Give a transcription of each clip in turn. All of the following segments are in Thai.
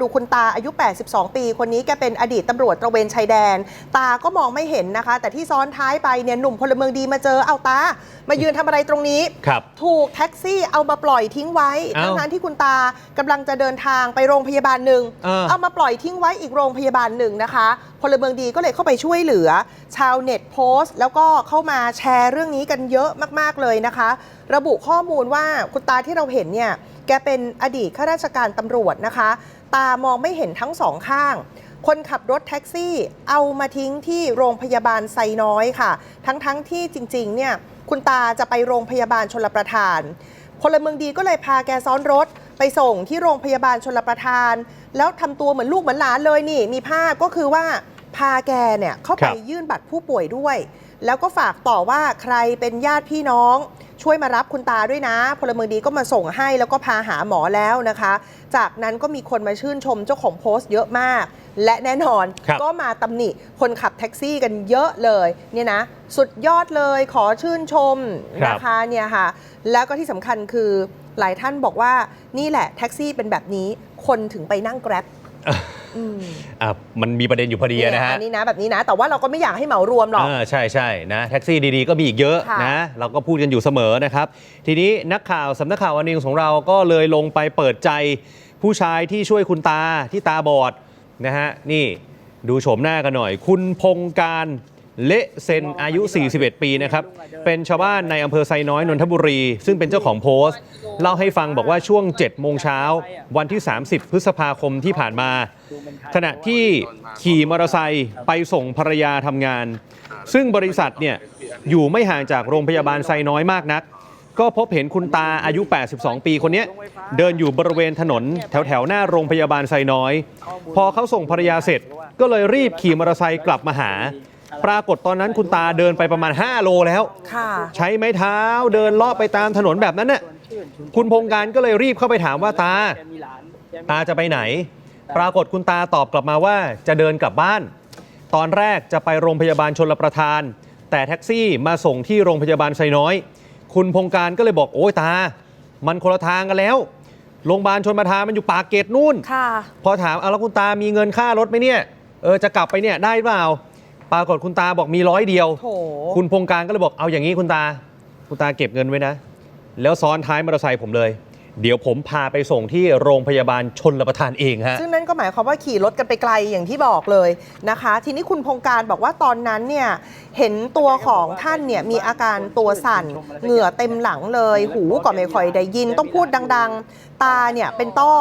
ดูคุณตาอายุ 82 ปี คนนี้แกเป็นอดีตตำรวจตระเวนชายแดน ตาก็มองไม่เห็นนะคะ แต่ที่ซ้อนท้ายไปเนี่ยหนุ่มพลเมืองดีมาเจอเอาตา มายืนทำอะไรตรงนี้ ครับ ถูกแท็กซี่เอามาปล่อยทิ้งไว้เอ้าทั้งนั้นที่คุณตากำลังจะเดินทางไปโรงพยาบาลหนึ่งเออ เอามาปล่อยทิ้งไว้อีกโรงพยาบาลหนึ่งนะคะ พลเมืองดีก็เลยเข้าไปช่วยเหลือ ชาวเน็ตโพสต์ แล้วก็เข้ามาแชร์เรื่องนี้กันเยอะมากๆเลยนะคะ ระบุข้อมูลว่าคุณตาที่เราเห็นเนี่ยแกเป็นอดีตข้าราชการตำรวจนะคะ ตามองไม่เห็นทั้งสองข้าง คนขับรถแท็กซี่เอามาทิ้งที่โรงพยาบาลไซน้อยค่ะ ทั้งๆทที่จริงๆเนี่ยคุณตาจะไปโรงพยาบาลชลประทาน พลเมืองดีก็เลยพาแกซ้อนรถไปส่งที่โรงพยาบาลชลประทาน แล้วทำตัวเหมือนลูกเหมือนหลานเลยนี่ มีภาพก็คือว่าพาแกเนี่ยเข้าไปยื่นบัตรผู้ป่วยด้วย แล้วก็ฝากต่อว่าใครเป็นญาติพี่น้อง ช่วยมารับคุณตาด้วยนะ พลเมืองดีก็มาส่งให้แล้วก็พาหาหมอแล้วนะคะ จากนั้นก็มีคนมาชื่นชมเจ้าของโพสต์เยอะมาก และแน่นอนครับก็มาตำหนิคนขับแท็กซี่กันเยอะเลยเนี่ยนะสุดยอดเลยขอชื่นชมครับนะคะเนี่ยค่ะแล้วก็ที่สำคัญคือหลายท่านบอกว่านี่แหละแท็กซี่เป็นแบบนี้คนถึงไปนั่งแกร็บ อืมอะมันมีประเด็นอยู่พอดีนะฮะอันนี้นะแบบนี้นะ แต่ว่าเราก็ไม่อยากให้เหมารวมหรอกเออใช่ใช่นะแท็กซี่ดีๆ ก็มีอีกเยอะค่ะนะเราก็พูดกันอยู่เสมอนะครับ ทีนี้นักข่าวสำนักข่าววันนิวของเราก็เลยลงไปเปิดใจผู้ชายที่ช่วยคุณตาที่ตาบอดนะฮะนี่ดูโฉมหน้ากันหน่อย คุณพงการ เละเซนอายุ 41 ปีนะครับ เป็นชาวบ้านในอำเภอไซน้อยนนทบุรี ซึ่งเป็นเจ้าของโพสต์ เล่าให้ฟังบอกว่าช่วง 7 โมงเช้า วันที่ 30 พฤษภาคมที่ผ่านมา ขณะที่ขี่มอเตอร์ไซค์ไปส่งภรรยาทำงาน ซึ่งบริษัทเนี่ยอยู่ไม่ห่างจากโรงพยาบาลไซน้อยมากนัก ก็พบเห็นคุณตาอายุ 82 ปีคนนี้เดินอยู่บริเวณถนน แถวแถวๆหน้าโรงพยาบาลไซน้อย พอเขาส่งภรรยาเสร็จ ก็เลยรีบขี่มอเตอร์ไซค์กลับมาหา ปรากฏตอนนั้นคุณตาเดินไปประมาณ 5 โลแล้ว ค่ะ ใช้ไม้เท้าเดินเลาะไปตามถนนแบบนั้นน่ะคุณพงการก็เลยรีบเข้าไปถามว่าตา ตาจะไปไหน ปรากฏคุณตาตอบกลับมาว่าจะเดินกลับบ้าน ตอนแรกจะไปโรงพยาบาลชนรประทาน แต่แท็กซี่มาส่งที่โรงพยาบาลไซน้อย คุณพงการก็เลยบอกโอ้ยตา มันคนละทางกันแล้วโรงพยาบาลชนประทานมันอยู่ปากเกร็ดนู่นค่ะพอถามเอาแล้วคุณตามีเงินค่ารถไหมเนี่ยเออจะกลับไปเนี่ยได้หรือเปล่า ปรากฏคุณตาบอกมีร้อยเดียว โถคุณพงการก็เลยบอกเอาอย่างนี้คุณตา คุณตาเก็บเงินไว้นะ แล้วซ้อนท้ายมอเตอร์ไซค์ผมเลย เดี๋ยวผมพาไปส่งที่โรงพยาบาลชนรประทานเองฮะ ซึ่งนั่นก็หมายความว่าขี่รถกันไปไกลอย่างที่บอกเลยนะคะ ทีนี้คุณพงการบอกว่าตอนนั้นเนี่ย เห็นตัวของท่านเนี่ยมีอาการตัวสั่น เหงื่อเต็มหลังเลย หูก็ไม่ค่อยได้ยิน ต้องพูดดัง ๆ ตาเนี่ยเป็นต้อ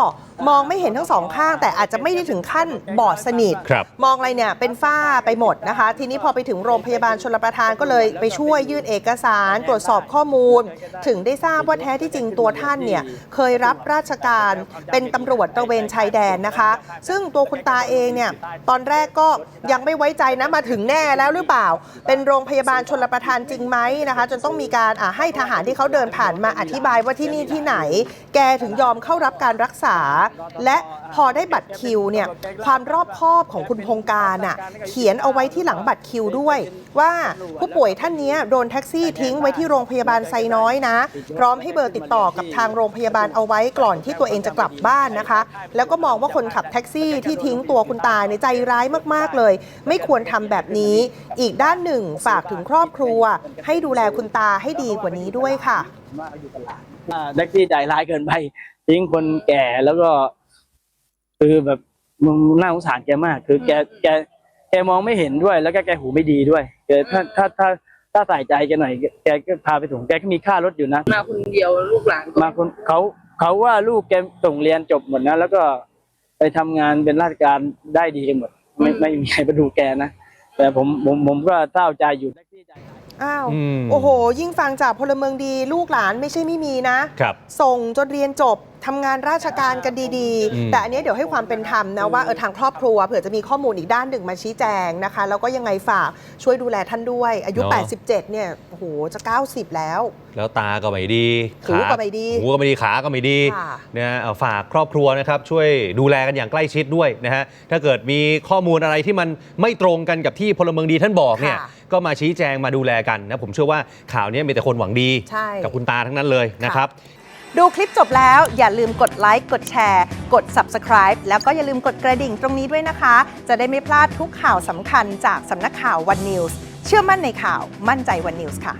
มองไม่เห็นทั้งสองข้าง แต่อาจจะไม่ได้ถึงขั้นบอดสนิทครับมองอะไรเนี่ยเป็นฝ้าไปหมดนะคะ ทีนี้พอไปถึงโรงพยาบาลชลประทานก็เลยไปช่วยยื่นเอกสาร ตรวจสอบข้อมูล ถึงได้ทราบว่าแท้ที่จริงตัวท่านเนี่ยเคยรับราชการเป็นตำรวจตระเวนชายแดนนะคะ ซึ่งตัวคุณตาเองเนี่ยตอนแรกก็ยังไม่ไว้ใจนะมาถึงแน่แล้วหรือเปล่าเป็นโรงพยาบาลชลประทานจริงไหมนะคะ จนต้องมีการให้ทหารที่เขาเดินผ่านมาอธิบายว่าที่นี่ที่ไหน แกถึงยอมเข้ารับการรักษา และพอได้บัตรคิวเนี่ยความรอบคอบของคุณพงการอะเขียนเอาไว้ที่หลังบัตรคิวด้วย ว่าผู้ป่วยท่านนี้โดนแท็กซี่ทิ้งไว้ที่โรงพยาบาลไซน้อยนะ พร้อมให้เบอร์ติดต่อกับทางโรงพยาบาลเอาไว้ก่อนที่ตัวเองจะกลับบ้านนะคะ แล้วก็มองว่าคนขับแท็กซี่ที่ทิ้งตัวคุณตาในใจร้ายมาก ๆเลย ไม่ควรทำแบบนี้ อีกด้านหนึ่งฝากถึงครอบครัว ให้ดูแลคุณตาให้ดีกว่านี้ด้วยค่ะอ่าแท็กซี่ใจร้ายเกินไปทิ้งคนแก่แล้วก็ คือแบบมึงน่าสงสารแกมาก คือแกแกแกมองไม่เห็นด้วย แล้วก็แกหูไม่ดีด้วยแกถ้าถ้าถ้าถ้าใส่ใจแกหน่อยแกก็พาไปส่งแกก็มีค่ารถอยู่นะมาคนเดียวลูกหลานก็มาคนเขาเขาว่าลูกแกส่งเรียนจบหมดนะแล้วก็ไปทำงานเป็นราชการได้ดีกันหมด ไม่ไม่มีใครมาดูแกนะ แต่ผมผมผมก็เศร้าใจอยู่ แท็กซี่ใจร้ายอ้าว อืม โอ้โห ยิ่งฟังจากพลเมืองดี ลูกหลานไม่ใช่ไม่มีนะ ครับ ส่งจนเรียนจบทำงานราชการกันดีอืม ๆ แต่อันเนี้ยเดี๋ยวให้ความเป็นธรรมนะว่าเออทางครอบครัวเผื่อจะมีข้อมูลอีกด้านหนึ่งมาชี้แจงนะคะ แล้วก็ยังไงฝากช่วยดูแลท่านด้วย อายุ87 เนี่ยโอ้โหจะ 90 แล้ว แล้วตาก็ไม่ดีหูก็ไม่ดีหูก็ไม่ดีขาก็ไม่ดีค่ะ นะฮะเอาฝากครอบครัวนะครับ ช่วยดูแลกันอย่างใกล้ชิดด้วยนะฮะถ้าเกิดมีข้อมูลอะไรที่มันไม่ตรงกันกับที่พลเมืองดีท่านบอกเนี่ย ค่ะ ก็มาชี้แจงมาดูแลกันนะผมเชื่อว่าข่าวนี้มีแต่คนหวังดี ใช่ กับคุณตาทั้งนั้นเลยนะครับดูคลิปจบแล้วอย่าลืมกดไลค์กดแชร์กด Subscribe แล้วก็อย่าลืมกดกระดิ่งตรงนี้ด้วยนะคะ จะได้ไม่พลาดทุกข่าวสำคัญจากสำนักข่าว One News เชื่อมั่นในข่าวมั่นใจ One News ค่ะ